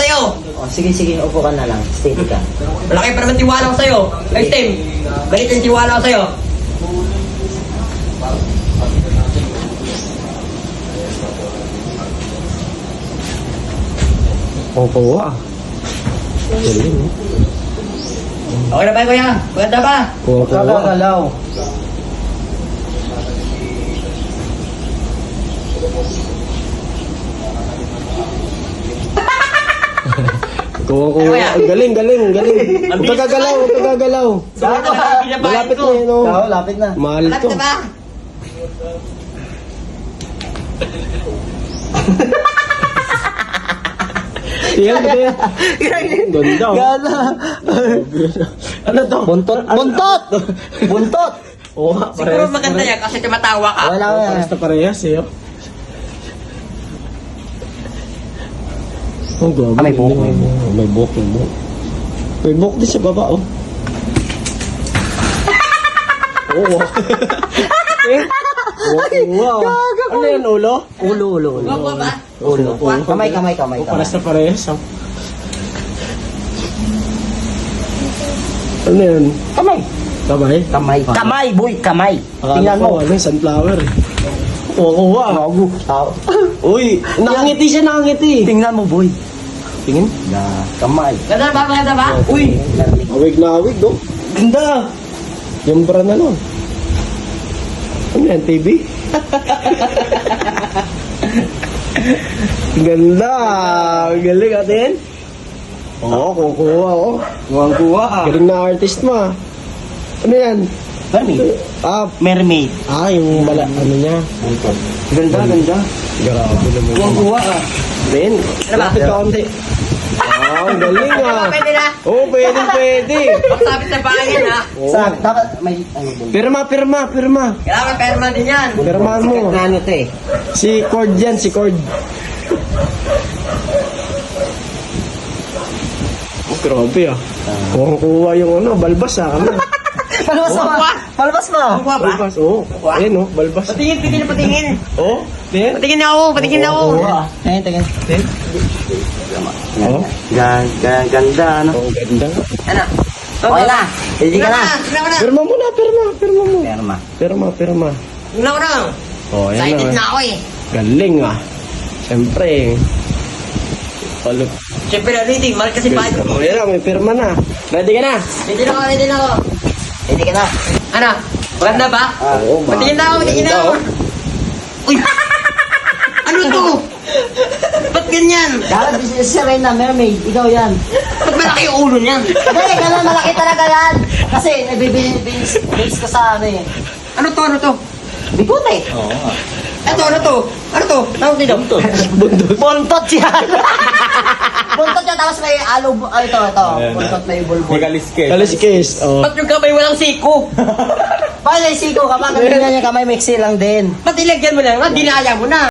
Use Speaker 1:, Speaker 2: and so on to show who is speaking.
Speaker 1: sa'yo.
Speaker 2: Oh, sige, sige, upo ka na lang. Steady ka.
Speaker 1: Malaki pa naman tiwala ko sa'yo. Ay, Tim, ganito yung tiwala ko sa'yo.
Speaker 3: Opo, ah. Galing, eh.
Speaker 1: Okay na ba, kuya? Maganda ba?
Speaker 3: Opo, ah.
Speaker 2: Gagalaw.
Speaker 3: Kuha, kuha. Ang Galing, galing, galing. Huwag ka gagalaw, huwag ka gagalaw.
Speaker 1: Malapit na
Speaker 3: Malapit
Speaker 1: ko.
Speaker 3: na yun, oh.
Speaker 2: Ikaw, lapit na.
Speaker 3: Mahal
Speaker 1: Malapit
Speaker 3: to.
Speaker 1: na ba?
Speaker 3: Yan, yan. Ganda, oh.
Speaker 2: Gana.
Speaker 3: Ano to?
Speaker 2: Buntot. Buntot! Buntot!
Speaker 3: Oo,
Speaker 1: Siguro maganda yan kasi tumatawa ka.
Speaker 2: Wala ka.
Speaker 3: parehas na parehas, eh. Oh. Grabe.
Speaker 2: Ah, may buhok, may buhok.
Speaker 3: Oh, May buhok, may buhok. May buhok din sa baba, oh. Oo. eh? Wow. Ano yan, ulo?
Speaker 2: Ulo, ulo, ulo.
Speaker 1: Guwapo ba?
Speaker 2: Ulo. Kamay, kamay, kamay,
Speaker 3: Oh,
Speaker 2: kamay.
Speaker 3: parehas na parehas, oh. Ano yan?
Speaker 2: Kamay.
Speaker 3: Kamay?
Speaker 2: Kamay. Kamay, boy, kamay.
Speaker 3: Akala
Speaker 2: Tingnan
Speaker 3: ko,
Speaker 2: mo.
Speaker 3: ano yung sunflower. Oo, kuha.
Speaker 2: Gago. Tao.
Speaker 3: Uy, nakangiti siya, nakangiti.
Speaker 2: Tingnan mo, boy.
Speaker 3: Tingin.
Speaker 2: Na, kamay.
Speaker 1: Ganda ba? Maganda ba?
Speaker 3: Uy, awig na awig, do. Ganda. Yung bra na lang. Ano yan, TV? Ganda. Galing atin. Oo, kukuha, oh.
Speaker 2: Huwag kuha ah.
Speaker 3: Galing na artist mo, ah. Ano yan?
Speaker 2: Mermaid.
Speaker 3: Ah,
Speaker 2: Mermaid.
Speaker 3: ah, yung bala, ano niya.
Speaker 2: Ganda, ganda.
Speaker 3: Grabe naman.
Speaker 2: Huwag kuha ah.
Speaker 3: Ben,
Speaker 1: Ano ba?
Speaker 3: lapit ka konti. Ah, ang galing ah.
Speaker 1: Pwede na.
Speaker 3: Oo, pwede, pwede.
Speaker 1: Pagsabit sa bayan ha.
Speaker 3: Oo.
Speaker 2: Sa, dapat may, ano.
Speaker 3: Pirma, pirma, pirma.
Speaker 1: Kailangan perma din yan.
Speaker 3: Pirmahan mo.
Speaker 2: Na ano to eh.
Speaker 3: Si Cord yan, si Cord. Oh, grabe ah. Kung kuha yung ano, balbas ah. Ano?
Speaker 2: Palabas mo.
Speaker 1: Kuha.
Speaker 2: Palabas mo.
Speaker 1: Kuha ba?
Speaker 3: Balbas, oo. Oh. Ayan oh, balbas.
Speaker 1: Patingin, patingin, patingin.
Speaker 3: Oh, tingin.
Speaker 1: Patingin na ako, patingin na ako.
Speaker 2: Kuha. Tingin, tingin.
Speaker 3: Oh,
Speaker 2: Gan, gan, ganda, ano?
Speaker 3: oh, ganda.
Speaker 1: Ano?
Speaker 2: Okay na. Hindi ka na.
Speaker 1: Na.
Speaker 3: Pirma mo na, pirma, pirma mo.
Speaker 2: Perma.
Speaker 3: Pirma, pirma.
Speaker 1: Tingnan ko na.
Speaker 3: Oh, ayan
Speaker 1: Excited
Speaker 3: na.
Speaker 1: na ako eh.
Speaker 3: Galing ah. Siyempre. Palo.
Speaker 1: Siyempre na reading, mahal kasi bayad ko.
Speaker 3: Oh, yan na, may pirma na. Ready ka na?
Speaker 1: Hindi na ako, hindi na ako.
Speaker 2: Hindi ka na.
Speaker 1: Ano? Maganda ba?
Speaker 3: Oo, ma-
Speaker 1: Patingin na ako, patingin na ako.
Speaker 3: oh.
Speaker 1: Uy! ano to? Ba't ganyan?
Speaker 2: Kala si Serena, mermaid. Ikaw yan.
Speaker 1: Ba't malaki yung ulo niyan?
Speaker 2: Hindi, ganun malaki talaga yan. Kasi nabibinis base ko sa ano eh.
Speaker 1: Ano to, ano to?
Speaker 2: Bigute.
Speaker 1: Ito, ano to? Ano to? Tawag dito.
Speaker 3: Bundot.
Speaker 2: Buntot yan. Buntot yan, tapos may alo, ah, ito, ito. Buntot may bulbul.
Speaker 3: Kaliskis. Oh.
Speaker 1: Ba't yung kamay walang siko?
Speaker 2: Paano yung siko ka? Bakit ganyan yung kamay mixi lang din?
Speaker 1: Ba't ilagyan mo lang? Ba't dinaya mo na?